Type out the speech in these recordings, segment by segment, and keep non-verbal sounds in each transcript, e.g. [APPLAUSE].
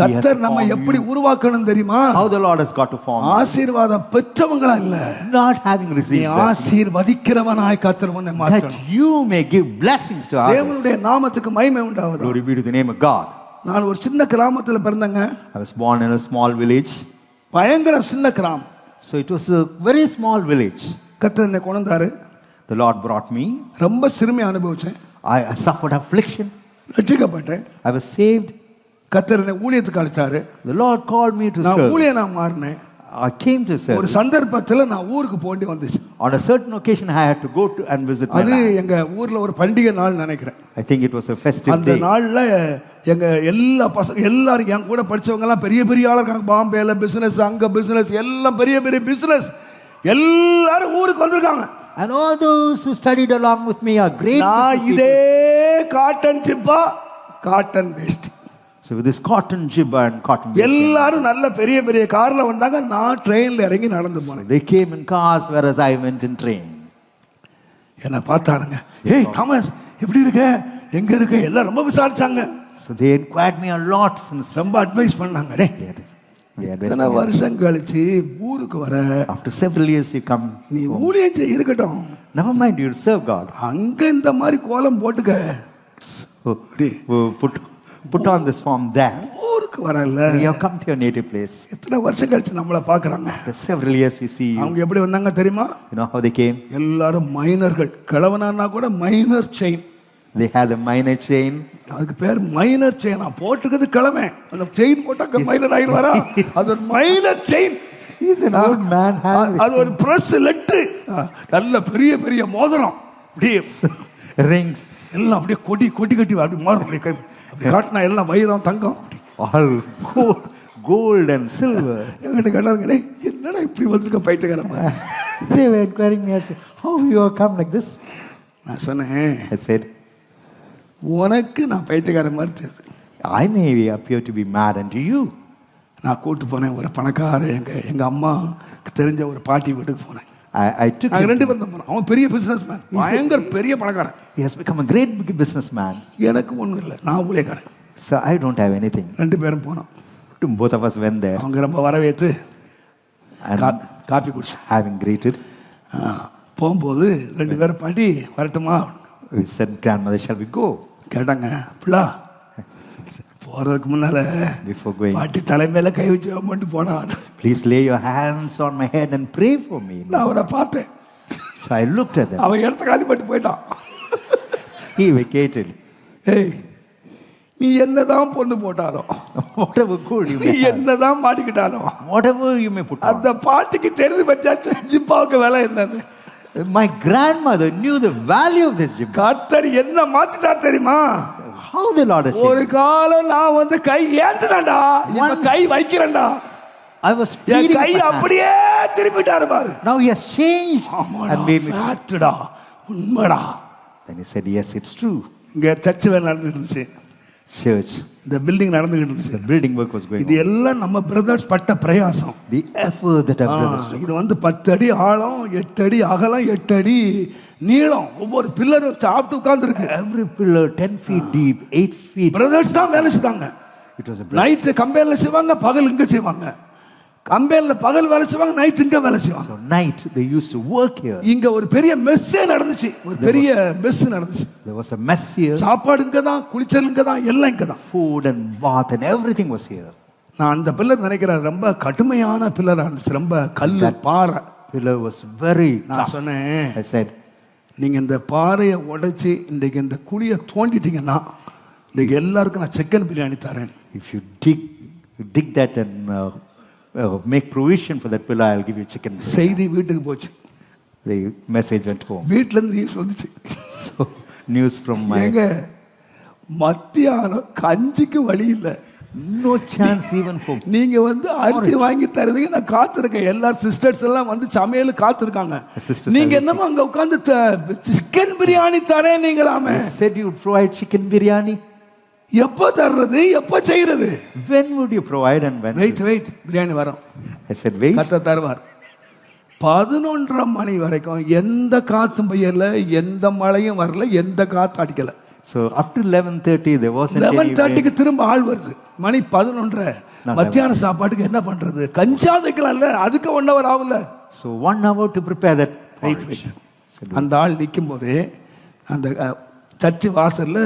கத்தர் நம்ம எப்படி. உருவாக்கணும் தெரியுமா How the Lord has got to form. ஆசீர்வாதம் பெற்றவங்களா இல்ல Not having நீ received that, ஆசீர்வதிக்கிறவனாய் கத்தர் உன்னை that மாற்றணும் you may give blessings to others. தேவனுடைய நாமத்துக்கு மகிமை உண்டாவது Glory be to the name of God. நான் ஒரு சின்ன கிராமத்துல பிறந்தேங்க I was born in a small village. பயங்கர சின்ன கிராமம் So it was a very small village. கத்தர் என்னை கொண்டாரு The Lord brought me. ரொம்ப சிறுமை அனுபவிச்சேன் I suffered affliction. ரட்சிக்கப்பட்டேன் I was saved. கத்தர் என்னை ஊழியத்துக்கு அழைச்சாரு The Lord called me to நான் serve. ஊழியனா மாறினேன் I came to serve. ஒரு சந்தர்ப்பத்துல நான் ஊருக்கு போண்டி வந்துச்சு On a certain occasion, I had to go to and visit my அது. எங்க ஊர்ல ஒரு பண்டிகை நாள் நினைக்கிறேன் I think it was a festive அந்த day. நாள்ல எங்க எல்லா பசங்க எல்லாரும் என் கூட படிச்சவங்க எல்லாம் பெரிய பெரிய ஆளா இருக்காங்க பாம்பேல பிசினஸ் அங்க பிசினஸ் எல்லாம் பெரிய பெரிய பிசினஸ் எல்லாரும் ஊருக்கு வந்திருக்காங்க And all those who studied along with me are great. நான் business இதே cotton சிப்பா cotton waste with this cotton jibba and cotton vest, எல்லாரும் நல்ல பெரிய பெரிய கார்ல வந்தாங்க நான் ட்ரெயின்ல இறங்கி நடந்து போனேன் they came in cars, whereas I went in train. என்னை பார்த்தானுங்க ஏய் தாமஸ் எப்படி இருக்க எங்க இருக்க எல்லாம் ரொம்ப விசாரிச்சாங்க So they inquired me a lot since ரொம்ப அட்வைஸ் பண்ணாங்க had இத்தனை வருஷம் கழிச்சு ஊருக்கு வர after several years you come. நீ ஊழியம் செய்ய இருக்கட்டும் Never mind, you'll serve God. அங்க இந்த மாதிரி கோலம் போட்டுக்க So, put, put on this form there. ஊருக்கு வரல have come to your native place. எத்தனை வருஷம் கழிச்சு நம்மளை several years we see you. அவங்க எப்படி வந்தாங்க தெரியுமா? You know how they came? எல்லாரும் மைனர்கள் கிழவனானா கூட minor chain They had a minor chain. அதுக்கு பேர் மைனர் செயின் நான் போட்டிருக்கிறது கிழமை. அந்த செயின் போட்டாக்க மைனர் ஆயிடுவாரா? அது ஒரு மைனர் செயின் அது ஒரு பிரஸ் லெட்டு நல்ல பெரிய பெரிய மோதிரம். அப்படியே rings. எல்லாம் அப்படியே கொடி கொடி கட்டி அப்படி மாறும். அப்படியே அப்படி காட்டினா எல்லாம் வைரம் தங்கம் அப்படி all gold, gold and silver. என்கிட்ட கேட்டாருங்க "டேய், என்னடா இப்படி வந்திருக்க inquiring me, I said, How you have come like this? நான் சொன்னேன் said, உனக்கு நான் பைத்தியக்கார மாதிரி தெரியுது I may appear to be mad unto you. நான் கூட்டு போனேன் ஒரு பணக்கார எங்க எங்க அம்மாக்கு தெரிஞ்ச ஒரு பாட்டி வீட்டுக்கு போனேன் I, I took நாங்க him. ரெண்டு பேரும் தான் அவன் பெரிய பிசினஸ் மேன் பயங்கர பெரிய பணக்காரன். He has become a great big businessman. எனக்கு ஒன்றும் இல்லை. நான் ஊழியக்காரன். So I don't have anything. ரெண்டு பேரும் போனோம். Both of us went there. அவங்க ரொம்ப வரவேற்று and கா- காப்பி குடிச்சோம். having greeted, ஆ, போகும்போது ரெண்டு பேரும் பாட்டி வரட்டுமா? We said, Grandmother, shall we go? கேட்டாங்க பிள்ளா [LAUGHS] போறதுக்கு முன்னால Before going, பாட்டி தலைமையில கை வச்சு மட்டும் போனா please lay your hands on my head and pray for me. நான் அவரை பார்த்தேன் I looked at them. அவன் இடத்த காலி பண்ணிட்டு போயிட்டான் He vacated. ஏய் நீ என்னதான் பொண்ணு போட்டாலும் gold you நீ என்னதான் மாட்டிக்கிட்டாலும் on. அந்த பாட்டிக்கு தெரிஞ்சு வச்சாச்சு ஜிப்பாவுக்கு வேலை என்னன்னு My grandmother knew the value of this jibba. கர்த்தர் என்ன மாத்திட்டார் தெரியுமா How the Lord has ஒரு changed. காலம் நான் வந்து கை ஏந்துனேன்டா இப்ப Once- guy வைக்கிறேன்டா I was N pleading guy my hand. அப்படியே திருப்பிட்டாரு பாரு Now he has changed and made me. ஃபேக்டடா உண்மைடா Then he said, Yes, it's true. இங்க சர்ச் வேலை நடந்துட்டு இருந்துச்சு Church. இந்த பில்டிங் நடந்துகிட்டு இருந்துச்சு building work was going இது. எல்லாம் நம்ம பிரதர்ஸ் பட்ட பிரயாசம் The effort that ah, I've done. இது வந்து பத்து அடி ஆழம் எட்டு அடி அகலம் எட்டு அடி நீளம் ஒவ்வொரு பில்லரும் சாப்பிட்டு உட்கார்ந்துருக்கு Every pillar 10 feet deep, 8 feet. Brothers தான் வேலை செய்தாங்க It was a brother. Night கம்பெனியில் செய்வாங்க பகல் இங்க செய்வாங்க கம்பெனியில் பகல் வேலை செய்வாங்க நைட் இங்க வேலை செய்வாங்க night they used to work here. இங்க ஒரு பெரிய மெஸ்ஸே நடந்துச்சு ஒரு பெரிய மெஸ் நடந்துச்சு There was a mess here. சாப்பாடு இங்க தான் குளிச்சல் இங்க தான் எல்லாம் இங்க தான் Food and bath and everything was here. நான் அந்த பில்லர் நினைக்கிறேன் ரொம்ப கடுமையான பில்லரா இருந்துச்சு ரொம்ப கல்லு பாறை Pillar was very நான். சொன்னேன் I said, நீங்க இந்த பாறையை உடைச்சு இன்றைக்கு இந்த குழியை தோண்டிட்டீங்கன்னா இன்னைக்கு எல்லாருக்கும் நான் சிக்கன் பிரியாணி தரேன் if you dig, you dig that uh, uh, make provision for that pillar, I'll give you chicken. செய்தி வீட்டுக்கு போச்சு The message went home. வீட்டுல இருந்து நியூஸ் வந்துச்சு news from my ஏங்க மத்தியானம் கஞ்சிக்கு வழி இல்லை no chance even for நீங்க வந்து அரிசி வாங்கி தருவீங்க நான் காத்திருக்கேன் எல்லா சிஸ்டர்ஸ் எல்லாம் வந்து சமையல் காத்திருக்காங்க Sisters நீங்க are என்னமோ அங்க உட்கார்ந்து சிக்கன் பிரியாணி தரேன் நீங்களாமே you would provide chicken biryani. எப்போ தர்றது எப்போ செய்யறது When would you provide and when? Wait wait biryani வரும். I said, wait. கத்த தருவார். பதினொன்றரை மணி வரைக்கும் எந்த காத்தும் பெய்யல எந்த மழையும் வரல எந்த காத்து அடிக்கல. So up to 11:30, there wasn't eleven any way. தேர்ட்டிக்கு திரும்ப ஆள் வருது. மணி பதினொன்றரை. மத்தியான சாப்பாட்டுக்கு என்ன பண்றது? கஞ்சா வைக்கலாம்ல அதுக்கு ஒன் ஹவர் ஆகும்ல. So one hour to prepare that wait porridge. Wait அந்த ஆள் நிற்கும் போதே அந்த சர்ச்சு வாசல்ல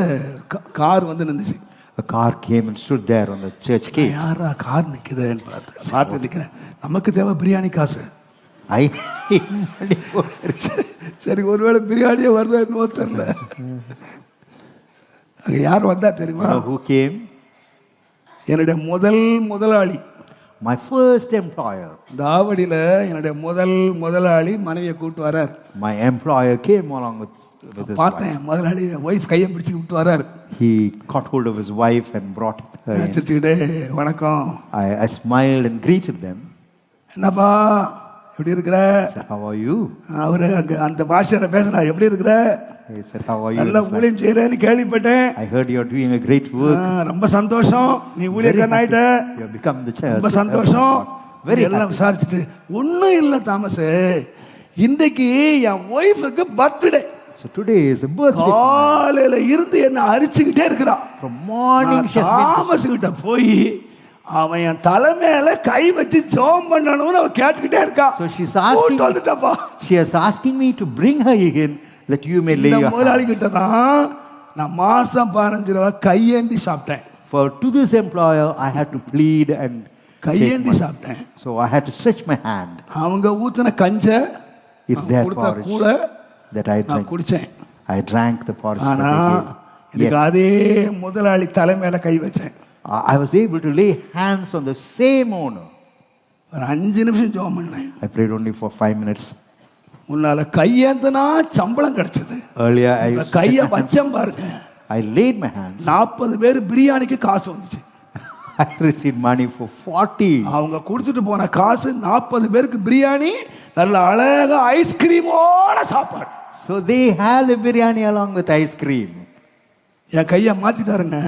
கா- கார் வந்து நின்றுச்சு came and stood there on the church gate. யாரா கார் நிற்குதுன்னு பார்த்து பார்த்து நிற்கிறேன் நமக்கு தேவை பிரியாணி காசு. I [LAUGHS] சரி ஒருவேளை பிரியாணியே வருதோ என்னவோ தெரில அங்கே யார் வந்தா தெரியுமா? Who came? என்னுடைய முதல் முதலாளி. My first employer. தாவடியில் என்னுடைய முதல் முதலாளி மனைவியை கூப்பிட்டு வரார் along with, with his wife. பார்த்தேன் முதலாளி ஒய்ஃப் கையை பிடிச்சி கூப்பிட்டு வரார் He caught hold of his wife and brought her வணக்கம் I, I smiled and greeted them. என்னப்பா எப்படி இருக்கிற I said, How are you? அவரு அங்க அந்த பாஷையில பேசுறாரு எப்படி இருக்கிற He said, How are you? நல்ல ஊழியம் செய்யறேன்னு கேள்விப்பட்டேன் I heard you're doing a great ah, work. ரொம்ப சந்தோஷம் நீ ஊழியக்காரன். ஆயிட்ட have become the church. ரொம்ப சந்தோஷம் Very எல்லாம். விசாரிச்சுட்டு ஒன்றும் இல்லை தாமஸ் இன்றைக்கு என் ஒய்ஃபுக்கு birthday So today is the birthday. of my- காலையில இருந்து என்ன அரிச்சுக்கிட்டே இருக்கிறா From morning she has been. Thomas கிட்ட போய் அவன் என் தலை மேல கை வச்சு ஜோம் பண்ணணும்னு அவன் கேட்டுக்கிட்டே இருக்கா So she's asking- கூட்டு வந்துட்டப்பா She is asking me to bring her again that you may lay இந்த your முதலாளி. கிட்ட தான் நான் மாசம் பதினஞ்சு ரூபா கையேந்தி சாப்பிட்டேன் For to this employer, I had to plead and take கையேந்தி. சாப்பிட்டேன் So I had to stretch my hand. அவங்க ஊத்துன கஞ்ச their கொடுத்த porridge கூட that I நான் drank. குடிச்சேன் I drank the porridge that ஆனா Yet, அதே முதலாளி தலை மேல கை வச்சேன் I I was able to lay hands on the same owner. ஒரு அஞ்சு நிமிஷம் ஜோம் பண்ணேன் I prayed only for five minutes. முன்னால கையேந்தனா சம்பளம் கிடைச்சது கைய வச்சம் பாருங்க I laid my hands. நாற்பது பேர் பிரியாணிக்கு காசு வந்துச்சு I received money for 40. அவங்க கொடுத்துட்டு போன காசு நாற்பது பேருக்கு பிரியாணி நல்ல அழகா ஐஸ்கிரீமோட சாப்பாடு So they had the biryani along with ice cream. என் கையை மாத்திட்டாருங்க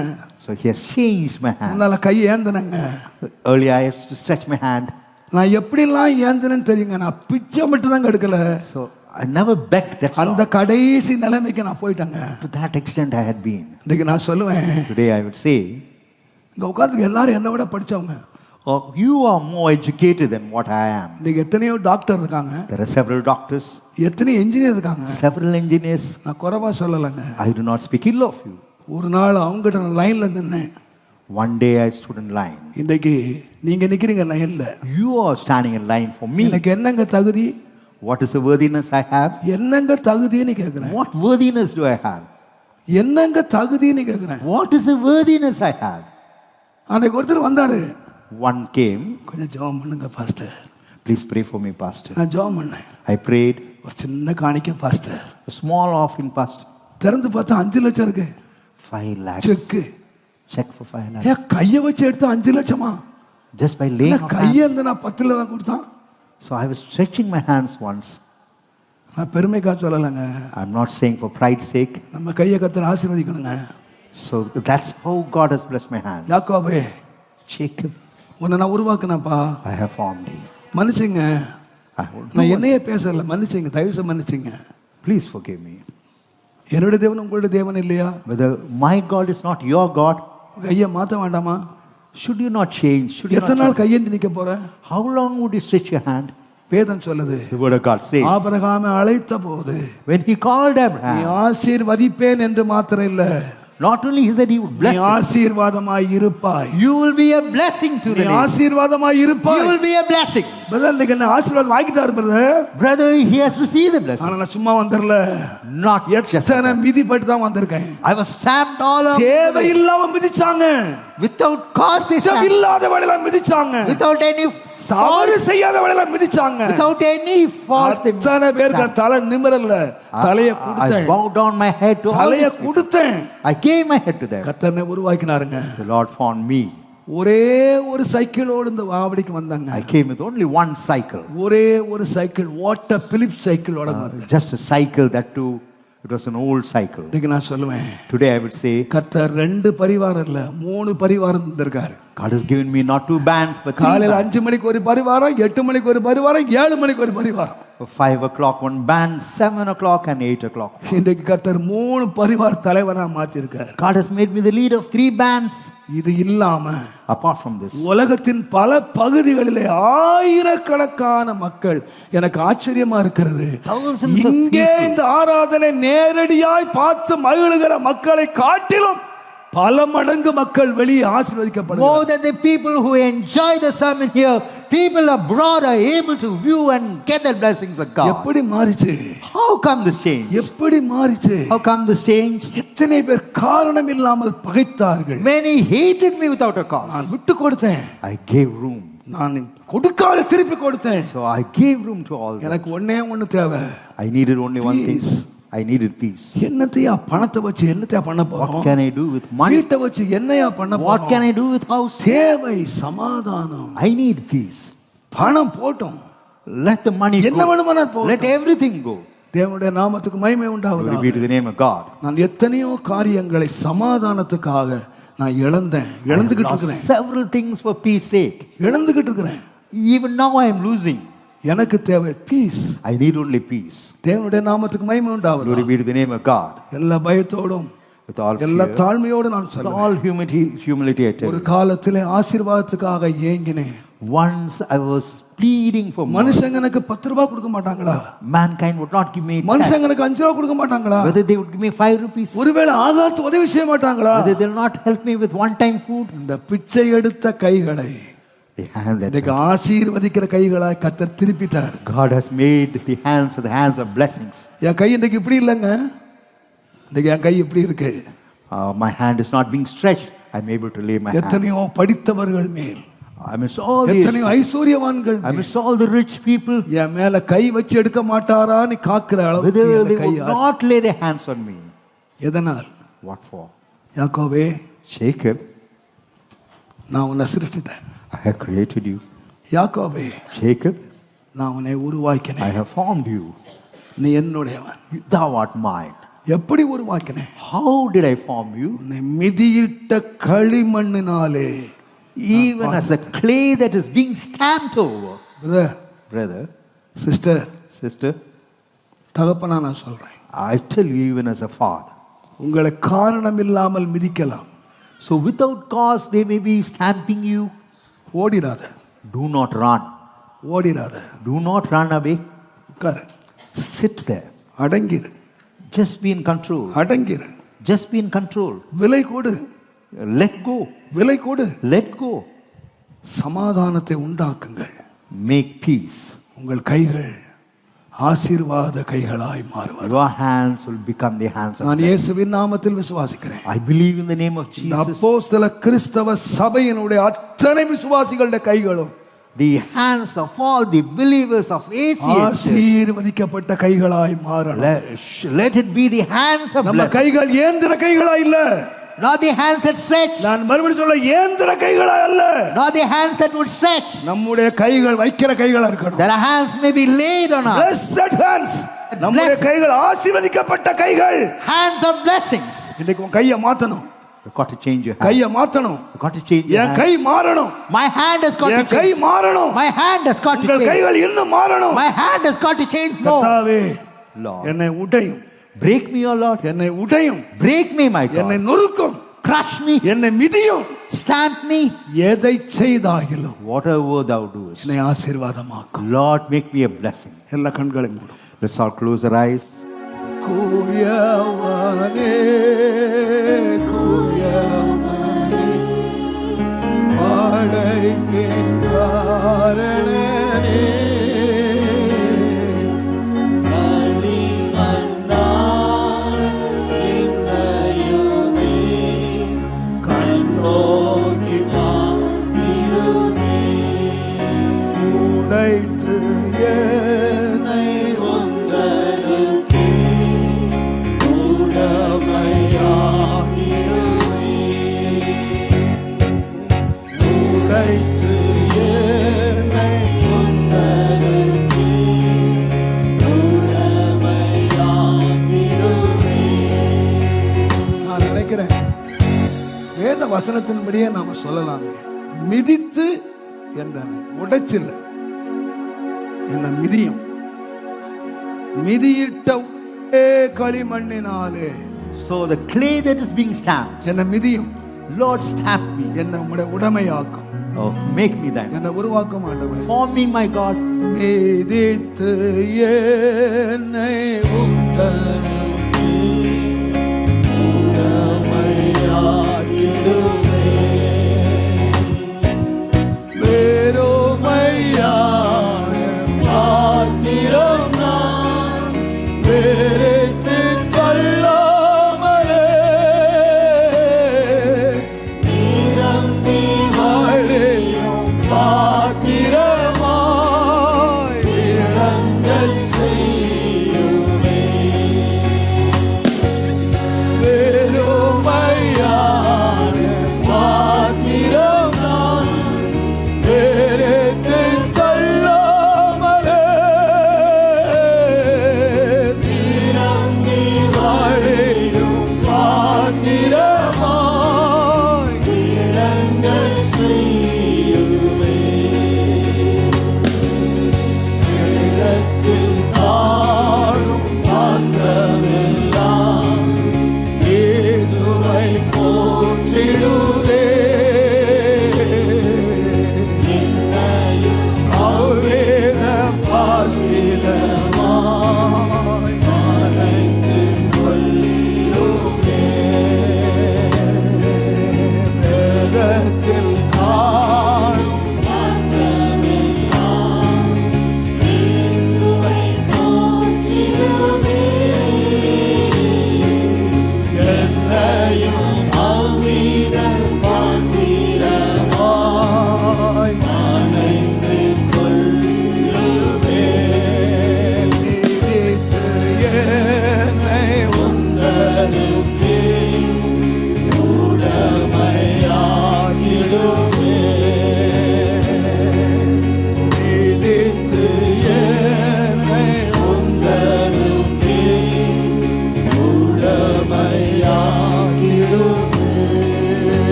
So he has changed my hand. முன்னால கை ஏந்தனங்க Earlier, I used to stretch my hand. நான் எப்படிலாம் ஏந்தனன்னு தெரியுங்க நான் பிச்சை மட்டும் தாங்க எடுக்கல So I never begged that அந்த. கடைசி நிலைமைக்கு நான் போயிட்டேங்க To that extent, I had been. இன்னைக்கு நான் சொல்லுவேன் Today, I would say, இங்க உட்காந்துருக்க எல்லாரும் என்னை விட படிச்சவங்க oh, you are more educated than what I am. இன்னைக்கு எத்தனையோ டாக்டர் இருக்காங்க There are several doctors, எத்தனையோ இன்ஜினியர் இருக்காங்க several engineers. நான் குறைவா சொல்லலைங்க I do not speak ill of you. ஒரு நாள் அவங்ககிட்ட நான் லைன்ல நின்னேன் One day I stood in line. இன்னைக்கு நீங்க நிக்கிறீங்க லைன்ல You are standing in line for me. எனக்கு என்னங்க தகுதி is the worthiness I have? என்னங்க தகுதின்னு கேட்குறேன் What worthiness do I have? என்னங்க தகுதின்னு கேட்குறேன் is the worthiness I have? அன்னைக்கு ஒருத்தர் வந்தாரு One came. கொஞ்சம் ஜெபம் பண்ணுங்க pastor Please pray for me, Pastor. நான் ஜெபம் பண்ணேன் I prayed. ஒரு சின்ன காணிக்க pastor A small offering, Pastor. திறந்து பார்த்தா அஞ்சு லட்சம் இருக்கு Five lakhs. Cheque Check for five lakhs. ஏன் கையை வச்சு எடுத்து அஞ்சு லட்சமா Just by laying என்ன on கையை. இருந்து நான் பத்துல தான் கொடுத்தான் So I was stretching my hands once. நான் பெருமைக்கா சொல்லலைங்க I'm not saying for pride's sake. நம்ம கையை கத்தர் ஆசீர்வதிக்கணுங்க So that's how God has blessed my hands. யாக்கோபே Jacob, உன்னை நான் உருவாக்குனப்பா I have formed thee. மன்னிச்சுங்க நான் என்னையே பேசல மன்னிச்சுங்க தயவு செய்து மன்னிச்சுங்க Please forgive me. என்னுடைய தேவன் உங்களுடைய தேவன் இல்லையா Whether my God is not your God, கையை மாற்ற வேண்டாமா should you not change? Should you எத்தனை நாள் கையேந்தி நிக்க போற How long would you stretch your hand? வேதம் சொல்லுது The word of God says, ஆபிரகாமை அழைத்த போது when he called நீ Abraham, ஆசீர்வதிப்பேன் என்று மாத்திரம் இல்ல not only he said he would நீ bless him, ஆசீர்வாதமாய் இருப்பாய் you will be a blessing to நீ the. ஆசீர்வாதமாய் You இருப்பாய் will be a blessing. Brother இன்னைக்கு என்ன ஆசீர்வாதம் வாங்கிட்டாரு brother Brother, he has received the blessing. ஆனா நான் சும்மா வந்துடல Not just. எத்தனை மிதிப்பட்டு தான் வந்திருக்கேன் I was stamped all up தேவையில்லாம மிதிச்சாங்க without cause. They மிச்சம் stamped. இல்லாத வேலையில மிதிச்சாங்க Without any தவறு செய்யாத வேலையில மிதிச்சாங்க without any fault. அத்தனை பேருக்கு தலை நிமிரல்ல தலைய I கொடுத்தேன் bowed down my head to தலைய. கொடுத்தேன் I gave my head to them. கத்தனை உருவாக்கினாருங்க The Lord found me. ஒரே ஒரு சைக்கிளோடு இந்த வாவடிக்கு வந்தாங்க I came with only one cycle. ஒரே ஒரு சைக்கிள் ஓட்ட பிலிப் சைக்கிளோட வந்தேன் Just a cycle It was an old cycle. இன்னைக்கு நான் சொல்லுவேன் Today I would say, கர்த்தர் ரெண்டு பரிவாரம் இல்ல மூணு பரிவாரம் தந்திருக்காரு. God has given me not two bands but காலையில மணிக்கு ஒரு பரிவாரம் எட்டு மணிக்கு ஒரு பரிவாரம் ஏழு மணிக்கு ஒரு பரிவாரம். Five o'clock one band, seven o'clock and eight o'clock. இன்றைக்கு கர்த்தர் மூணு பரிவார தலைவனா மாத்திருக்கார் God has made me the leader of three bands. இது இல்லாம Apart from this, உலகத்தின் பல பகுதிகளிலே ஆயிரக்கணக்கான மக்கள் எனக்கு ஆச்சரியமா இருக்கிறது இங்கே இந்த ஆராதனை நேரடியாய் பார்த்து மகிழுகிற மக்களை காட்டிலும் பல மடங்கு மக்கள் வெளியே ஆசீர்வதிக்கப்படுகிறார்கள் more than the people who enjoy the sermon here, people abroad are able to view and get the blessings of God. எப்படி மாறிச்சு How come this change? எப்படி மாறிச்சு How come this change? எத்தனை பேர் காரணம் இல்லாமல் பகைத்தார்கள் Many hated me without a cause. நான் விட்டு கொடுத்தேன் I gave room. நான் கொடுக்காத திருப்பி கொடுத்தேன் So I gave room to all that. எனக்கு ஒண்ணே ஒண்ணு தேவை I needed only one thing. Peace. I needed peace. என்னத்தையா பணத்தை வச்சு என்னத்தையா பண்ண What போறோம் can I do with money? வீட்டை வச்சு என்னையா பண்ண What can போறோம் I do with house? தேவை சமாதானம் I need peace. பணம் போட்டும் Let the money என்ன go. வேணுமானா Let போகட்டும் everything go. தேவனுடைய நாமத்துக்கு மகிமை Glory உண்டாவதா be to the name of God. நான் எத்தனையோ காரியங்களை சமாதானத்துக்காக நான் இழந்தேன் இழந்துகிட்டு இருக்கிறேன் several things for peace sake. இழந்துகிட்டு இருக்கிறேன் Even now I am losing. எனக்கு தேவை peace I need only peace. தேவனுடைய நாமத்துக்கு மகிமை உண்டாவதா the name of God. எல்லா பயத்தோடும் With all எல்லா தாழ்மையோடு நான் சொல்லுவேன் all humility, humility I tell ஒரு. காலத்திலே ஆசீர்வாதத்துக்காக ஏங்கினேன் Once I was pleading for. மனுஷங்க எனக்கு பத்து ரூபாய் கொடுக்க மாட்டாங்களா Mankind would not give me. மனுஷங்க எனக்கு அஞ்சு ரூபாய் கொடுக்க மாட்டாங்களா Whether they would give me five rupees. ஒருவேளை ஆகாத்து உதவி செய்ய மாட்டாங்களா Whether they'll not help me with one-time food. இந்த பிச்சை எடுத்த கைகளை இன்னைக்கு ஆசீர்வதிக்கிற கைகளாய் கத்தர் திருப்பிட்டார் God has made the hands of the hands of blessings. என் கை இன்னைக்கு இப்படி இல்லைங்க இன்னைக்கு என் கை இப்படி இருக்கு Uh, my hand is not being stretched. I'm able to lay my hands. எத்தனையோ படித்தவர்கள் மேல் Amidst all the எத்தனையோ ஐஸ்வர்யவான்கள் மேல் amidst all the rich people, என் மேல கை வச்சு எடுக்க மாட்டாரான்னு காக்கிற அளவுக்கு என் கை not lay their hands on me. எதனால் What for? யாக்கோவே Jacob, நான் உன்னை சிருஷ்டித்தேன் I have created you. யாக்கோவே Jacob, நான் உன்னை I உருவாக்கினேன் have formed you. நீ என்னுடையவன் Thou art mine. எப்படி உருவாக்கினேன் How did I form you? உன்னை மிதியிட்ட களிமண்ணினாலே Even as a clay that is being stamped over. Brother Brother, sister sister, தகப்பனா நான் சொல்றேன் I tell you, even as a father. உங்களை காரணம் இல்லாமல் மிதிக்கலாம் So without cause, they may be stamping you. ஓடிராத Do not run. ஓடிராத Do not run away. உட்காரு Sit there. அடங்கிரு Just be in control. அடங்கிரு Just be in control. விலை கொடு Let go. விலை கொடு Let go. சமாதானத்தை உண்டாக்குங்கள் Make peace. உங்கள் கைகள் ஆசீர்வாத கைகளாய் மாறுவார் Your hands will become the hands of நான். இயேசுவின் நாமத்தில் விசுவாசிக்கிறேன் I believe in the name of Jesus. அப்போஸ்தல கிறிஸ்தவ சபையினுடைய அத்தனை விசுவாசிகளுடைய கைகளும் The hands of all the believers of ACS. ஆசீர்வதிக்கப்பட்ட கைகளாய் மாறணும் Let, it be the hands of நம்ம. கைகள் ஏந்திர கைகளா இல்ல Not the hands that stretch. நான் மறுபடியும் சொல்ல ஏந்திர கைகளா அல்ல Not the hands that would stretch. நம்முடைய கைகள் வைக்கிற கைகளா இருக்கணும் Their hands may be laid on us. Blessed hands நம்முடைய Blessed. கைகள் ஆசீர்வதிக்கப்பட்ட கைகள் Hands of blessings. இன்னைக்கு உன் கையை மாத்தணும் You got to change your hand. கையை மாத்தணும் You got to change your N hand. கை மாறணும் My hand has got N to guy change. மாறணும் My hand has got to உங்கள் change. கைகள் இன்னும் மாறணும் My hand has got to change more. கர்த்தாவே Lord. என்னை உடையும் Break me, O Lord. என்னை உடையும் Break me, my என்னை. நொறுக்கும் Crush me. என்னை மிதியும் Stamp me. எதை செய்தாகிலும் Whatever thou doest. என்னை ஆசீர்வாதமாக்கும் Lord, make me a blessing. எல்லா கண்களை மூடும் Let's all close our eyes. குயவனே குயவனே அழைக்கின் காரணனே வசனத்தின்படியே நாம சொல்லலாமே. மிதித்து என்றன உடைச்சில்ல. என்ன மிதியும்? மிதியிட்ட களிமண்ணினாலே. So the clay that is being stamped, என்னை மிதியும்? Lord, stamp me. என்னை உம்முடைய உடமையாக்கும்? Oh, make me that. என்னை உருவாக்கும் ஆண்டவரே? Form me, my God. மிதித்து என்னை உந்தனுக்கு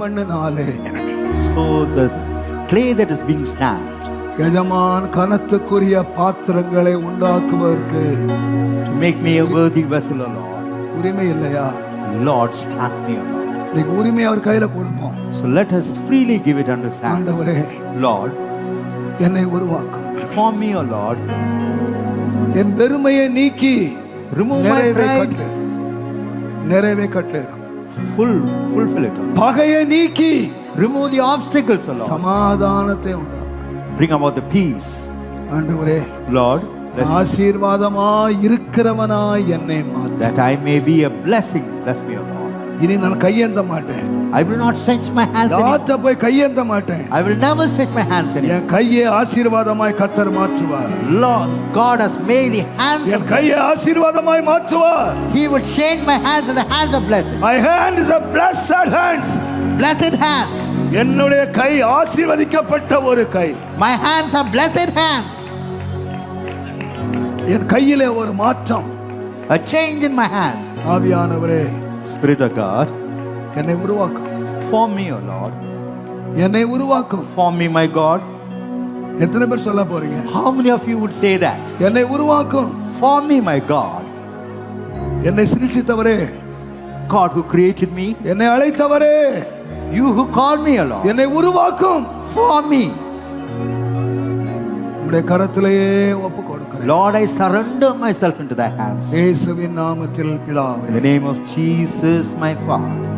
களிமண்ணினாலே So the clay that is being stamped எஜமான் கனத்துக்குரிய பாத்திரங்களை உண்டாக்குவதற்கு to make me a worthy vessel, O Lord. உரிமை இல்லையா Lord, stamp me, O Lord. இன்னைக்கு உரிமை அவர் கையில கொடுப்போம் So let us freely give it unto Sam. ஆண்டவரே Lord, என்னை உருவாக்கும் form me, O Lord. என் பெருமையை நீக்கி Remove my நிறைவை pride. கட்டளை நிறைவை கட்டளையிடும் Full, fulfill it, O Lord. பகையை நீக்கி Remove the obstacles, O Lord. சமாதானத்தை உண்டாக்கும் Bring about the peace. ஆண்டவரே Lord, bless ஆசீர்வாதமாய் இருக்கிறவனாய் என்னை மாற்று that I may be a blessing. Bless me, O Lord. இனி நான் கையேந்த மாட்டேன் I will not stretch my hands anymore. யார்கிட்ட போய் கையேந்த மாட்டேன் I will never stretch my hands anymore. என் கையை ஆசீர்வாதமாய் கத்தர் மாற்றுவார் Lord, God has made the hands என் கையை ஆசீர்வாதமாய் மாற்றுவார் He would change my hands in the hands of blessing. My hand is a blessed hands. Blessed hands. என்னுடைய கை ஆசீர்வதிக்கப்பட்ட ஒரு கை My hands are blessed hands. என் கையிலே ஒரு மாற்றம் A change in my hand. ஆவியானவரே Spirit of God, என்னை உருவாக்கும் form me, O Lord. என்னை உருவாக்கும் Form me, my God. எத்தனை பேர் சொல்ல போறீங்க How many of you would say that? என்னை உருவாக்கும் Form me, my God. என்னை சிருஷ்டித்தவரே God who created me, என்னை அழைத்தவரே you who called me, O Lord. என்னை உருவாக்கும் Form me. உடைய கரத்திலேயே ஒப்பு கொடுக்கிறேன் Lord, I surrender myself into thy hands. In the name of Jesus, my Father.